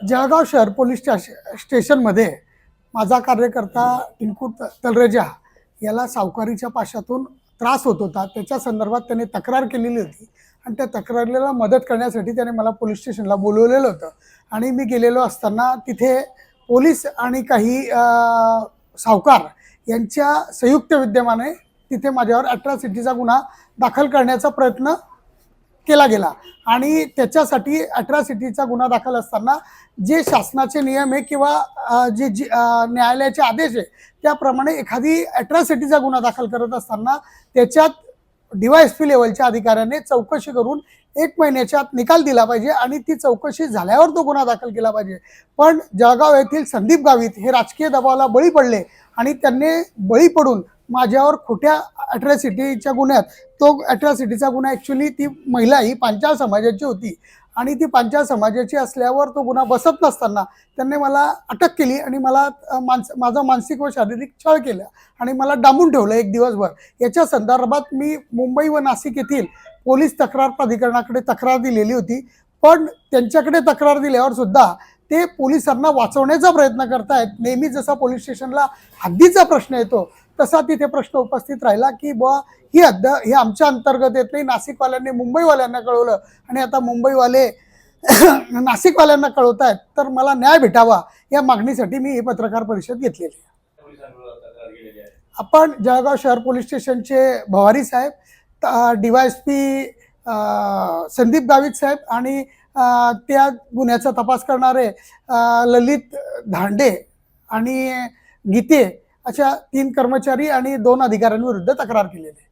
जळगाव शहर पोलीस स्टेश स्टेशनमध्ये माझा कार्यकर्ता टिंकू तलरेजा याला सावकारीच्या पाशातून त्रास होत होता. त्याच्या संदर्भात त्याने तक्रार केलेली होती आणि त्या तक्रारीला मदत करण्यासाठी त्याने मला पोलीस स्टेशनला बोलवलेलं होतं. आणि मी गेलेलो असताना तिथे पोलीस आणि काही सावकार यांच्या संयुक्त विद्यमाने तिथे माझ्यावर अट्रॉसिटीचा गुन्हा दाखल करण्याचा प्रयत्न केला गेला. आणि त्याच्यासाठी अट्रॉसिटीचा गुन्हा दाखल असताना जे शासनाचे नियम आहे किंवा जे जी न्यायालयाचे आदेश आहे त्याप्रमाणे एखादी अट्रॉसिटीचा गुन्हा दाखल करत असताना त्याच्यात डी वाय एस पी लेवलच्या अधिकाऱ्याने चौकशी करून एक महिन्याच्या आत निकाल दिला पाहिजे आणि ती चौकशी झाल्यावर तो गुन्हा दाखल केला पाहिजे. पण जळगाव येथील संदीप गावित हे राजकीय दबावाला बळी पडले आणि त्यांनी बळी पडून माझ्यावर खोट्या अट्रॉसिटीच्या गुन्ह्यात तो अट्रॉसिटीचा गुन्हा ॲक्च्युली ती महिला ही पांचाळ समाजाची होती. आणि ती पांचाळ समाजाची असल्यावर तो गुन्हा बसत नसताना त्यांनी मला अटक केली आणि मला मानस माझा मानसिक व शारीरिक छळ केला आणि मला डांबून ठेवलं एक दिवसभर. याच्या संदर्भात मी मुंबई व नाशिक येथील पोलीस तक्रार प्राधिकरणाकडे तक्रार दिलेली होती. पण त्यांच्याकडे तक्रार दिल्यावर सुद्धा ते पोलिसांना वाचवण्याचा प्रयत्न करतायत. नेहमी जसा पोलीस स्टेशनला हद्दीचा प्रश्न येतो तसा तिथे प्रश्न उपस्थित राहिला की बुवा ही हद्द हे आमच्या अंतर्गत येत नाही. नाशिकवाल्यांनी मुंबईवाल्यांना कळवलं आणि आता मुंबईवाले नाशिकवाल्यांना कळवत आहेत तर मला न्याय भेटावा या मागणीसाठी मी ही पत्रकार परिषद घेतलेली आहे. आपण जळगाव शहर पोलीस स्टेशनचे भवारी साहेब D Y S P Sandeep Gavit साहेब आणि त्या गुन्ह्याचा तपास करणारे ललित धांडे आणि गीते अशा तीन कर्मचारी आणि दोन अधिकाऱ्यांविरुद्ध तक्रार केलेली आहे.